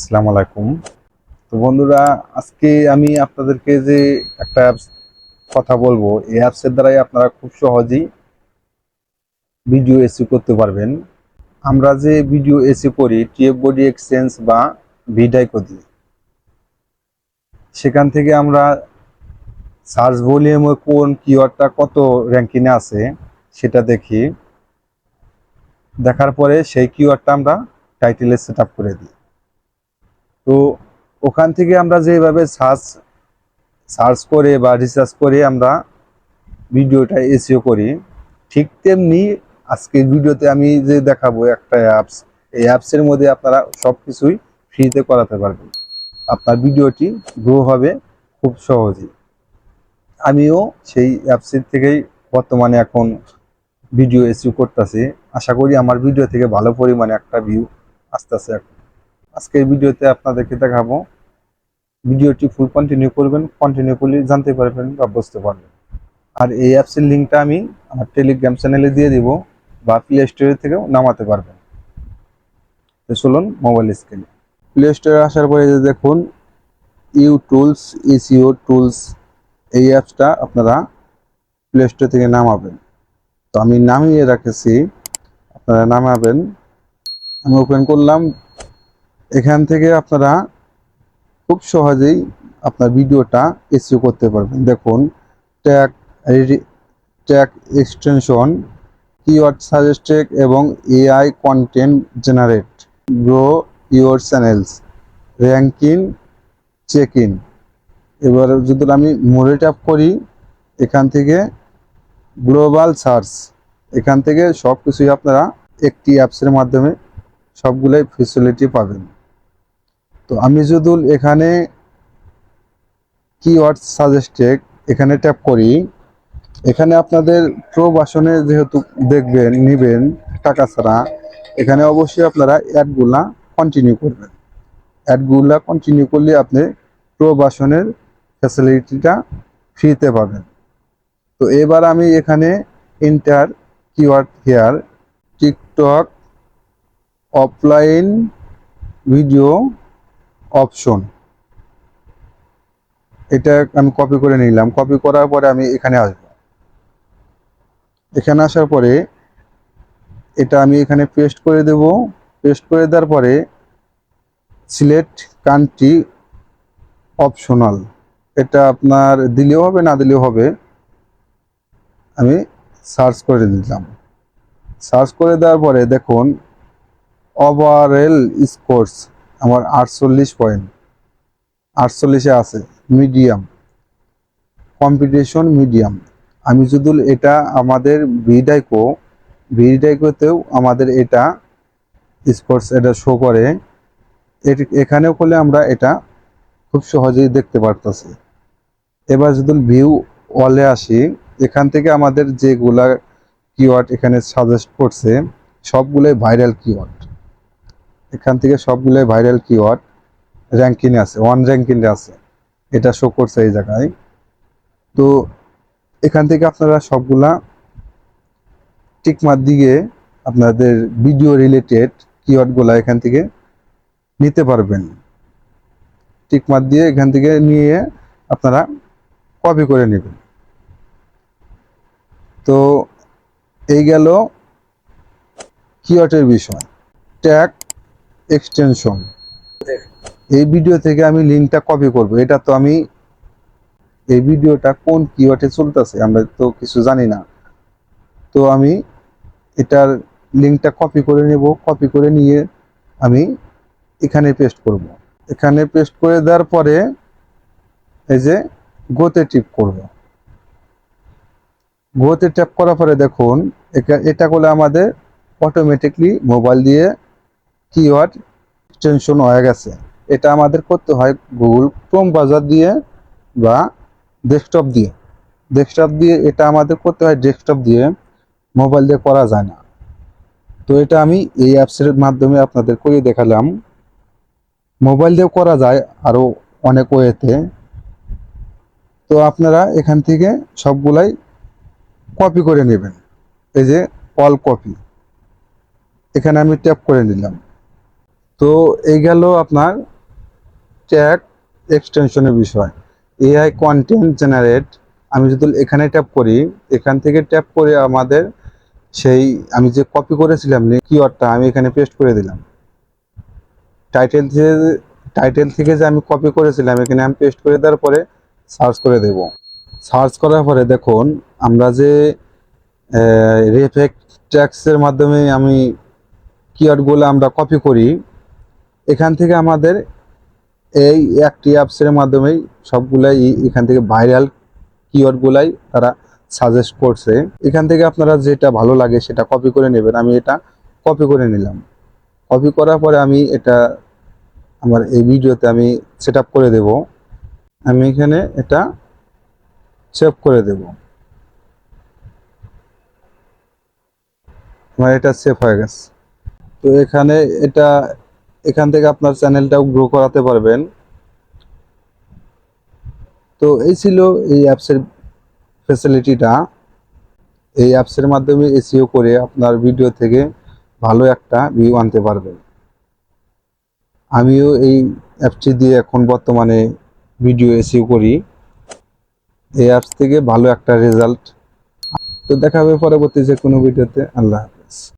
আসসালামু আলাইকুম। তো বন্ধুরা, আজকে আমি আপনাদেরকে যে একটা অ্যাপস কথা বলব, এই অ্যাপসের দ্বারাই আপনারা খুব সহজেই ভিডিও এসি করতে পারবেন। আমরা যে ভিডিও এসি করি টিএফ বডি এক্সচেঞ্জ বা ভিডাইকো দিয়ে সেখান থেকে আমরা সার্চ ভলিউমে কোন কিওয়ার্ডটা কত র্যাঙ্কিংয়ে আছে, সেটা দেখি। দেখার পরে সেই কিওয়ার্ডটা আমরা টাইটেলে সেট করে দিই। তো ওখান থেকে আমরা যেভাবে সার্চ সার্চ করে বা রিসার্চ করে আমরা ভিডিওটা এসিও করি, ঠিক তেমনি আজকের ভিডিওতে আমি যে দেখাবো একটা অ্যাপস এই অ্যাপসের মধ্যে আপনারা সব কিছুই ফ্রিতে করাতে পারবেন। আপনার ভিডিওটি গ্রো হবে খুব সহজেই। আমিও সেই অ্যাপসের থেকেই বর্তমানে এখন ভিডিও এসিও করতেছি। আশা করি আমার ভিডিও থেকে ভালো পরিমাণে একটা ভিউ আসতেছে এখন। আজকের ভিডিওতে আপনাদেরকে দেখাবো। ভিডিওটি ফুল কন্টিনিউ করবেন কন্টিনিউ করলে জানতে পারবেন বা বুঝতে পারবেন। আর এই অ্যাপসের লিঙ্কটা আমি আমার টেলিগ্রাম চ্যানেলে দিয়ে দিব বা প্লে স্টোরে থেকেও নামাতে পারবেন। তো চলুন মোবাইল স্ক্রিনে প্লে স্টোরে আসার পরে যে দেখুন ইউ টুলস ইসিও টুলস এই অ্যাপসটা আপনারা প্লে স্টোর থেকে নামাবেন। তো আমি নামিয়ে রাখেছি। আপনারা নামাবেন। আমি ওপেন করলাম। এখান থেকে আপনারা খুব সহজেই আপনার ভিডিওটা এসিও করতে পারবেন। দেখুন, tag tag extension, keyword suggested এবং AI content generate. Grow your channels ranking check in এবার যদি আমি মোড়ে ট্যাপ করি, এখান থেকে গ্লোবাল সার্চ, এখান থেকে সব কিছুই আপনারা একটি অ্যাপসের মাধ্যমে সবগুলোই ফেসিলিটি পাবেন। তো আমি যদি এখানে কিওয়ার্ড সাজেস্টেড এখানে ট্যাপ করি। এখানে আপনাদের প্রবাসনে যেহেতু দেখবেন, নেবেন টাকা ছাড়া, এখানে অবশ্যই আপনারা অ্যাডগুলা কন্টিনিউ করবেন। অ্যাডগুলা কন্টিনিউ করলে আপনি প্রবাসনের ফ্যাসিলিটিটা ফ্রিতে পাবেন। তো এবার আমি এখানে enter keyword here TikTok offline video option. এটা আমি কপি করে নিলাম। কপি করার পরে আমি এখানে আসব। এখানে আসার পরে এটা আমি এখানে পেস্ট করে দেব। পেস্ট করে দেওয়ার পরে সিলেক্ট কান্ট্রি অপশনাল এটা আপনার দিলেও হবে, না দিলেও হবে, আমি সার্চ করে দিলাম। সার্চ করে দেওয়ার পরে দেখুন ওভারঅল স্কোরস আমার আটচল্লিশ পয়েন্ট আটচল্লিশে আছে মিডিয়াম কম্পিটিশন মিডিয়াম আমি যদি এটা আমাদের ভিডাইকো ভিডাইকোতেও আমাদের এটা স্পোর্টস এটা শো করে এখানেও করলে আমরা এটা খুব সহজেই দেখতে পারতেছি। এবার যদি ভিউ ওয়ালে আসি, এখান থেকে আমাদের যেগুলা কিওয়ার্ড এখানে সাজেস্ট করছে, সবগুলোই ভাইরাল কিওয়ার্ড এখান থেকে সবগুলোই ভাইরাল কিওয়ার্ড র্যাঙ্কিং আছে ওয়ান র্যাঙ্কিং আছে। এটা শো করছে এই জায়গায়। তো এখান থেকে আপনারা সবগুলা টিকমার দিকে আপনাদের ভিডিও রিলেটেড কিওয়ার্ডগুলা এখান থেকে নিতে পারবেন। টিকমার দিয়ে এখান থেকে নিয়ে আপনারা কপি করে নেবেন। তো এই গেল কিওয়ার্ডের বিষয়। ট্যাগ এক্সটেনশন এই ভিডিও থেকে আমি লিঙ্কটা কপি করব। এটা তো আমি, এই ভিডিওটা কোন কিওয়ার্ডে চলতেছে, আমরা তো কিছু জানি না। তো আমি এটার লিঙ্কটা কপি করে নেব কপি করে নিয়ে আমি এখানে পেস্ট করব। এখানে পেস্ট করে দেওয়ার পরে এই যে গোতে টিপ করব। গোতে ট্যাপ করার পরে দেখুন, এটা করলে আমাদের অটোমেটিকলি মোবাইল দিয়ে কিওয়ার্ড এক্সটেনশন হয়ে গেছে। এটা আমাদের করতে হয় গুগল ক্রোম বাজার দিয়ে বা ডেস্কটপ দিয়ে। ডেস্কটপ দিয়ে এটা আমাদের করতে হয় ডেস্কটপ দিয়ে মোবাইল দিয়ে করা যায় না। তো এটা আমি এই অ্যাপসের মাধ্যমে আপনাদের করে দেখালাম। মোবাইল দিয়েও করা যায় আরও অনেক ওয়েতে। তো আপনারা এখান থেকে সবগুলাই কপি করে নেবেন। এই যে অল কপি এখানে আমি ট্যাপ করে নিলাম। তো এই গেল আপনার ট্যাগ এক্সটেনশনের বিষয়। এআই কন্টেন্ট জেনারেট আমি যদি এখানে ট্যাপ করি, এখান থেকে ট্যাপ করে আমাদের সেই, আমি যে কপি করেছিলাম কিওয়ার্ডটা আমি এখানে পেস্ট করে দিলাম। টাইটেল থেকে টাইটেল থেকে যে আমি কপি করেছিলাম, এখানে আমি পেস্ট করে দেওয়ার পরে সার্চ করে দেব। সার্চ করার পরে দেখুন, আমরা যে রেফেক্ট ট্যাক্সের মাধ্যমে আমি কিওয়ার্ডগুলো আমরা কপি করি এখান থেকে আমাদের এই একটি অ্যাপসের মাধ্যমেই সবগুলাই এখান থেকে ভাইরাল কিওয়ার্ডগুলাই তারা সাজেস্ট করছে। এখান থেকে আপনারা যেটা ভালো লাগে সেটা কপি করে নেবেন। আমি এটা কপি করে নিলাম। কপি করার পরে আমি এটা আমার এই ভিডিওতে আমি সেট করে দেব। আমি এখানে এটা সেভ করে দেব। আমার এটা সেভ হয়ে গেছে। তো এখানে এটা এখান থেকে আপনার চ্যানেলটাও গ্রো করাতে পারবেন। তো এই ছিল এই অ্যাপসের ফ্যাসিলিটিটা এই অ্যাপসের মাধ্যমে এসিও করে আপনার ভিডিও থেকে ভালো একটা ভিউ আনতে পারবেন। আমিও এই অ্যাপটি দিয়ে এখন বর্তমানে ভিডিও এসিও করি। এই অ্যাপস থেকে ভালো একটা রেজাল্ট তো দেখা হবে পরবর্তী যে কোনো ভিডিওতে আল্লাহ হাফেজ।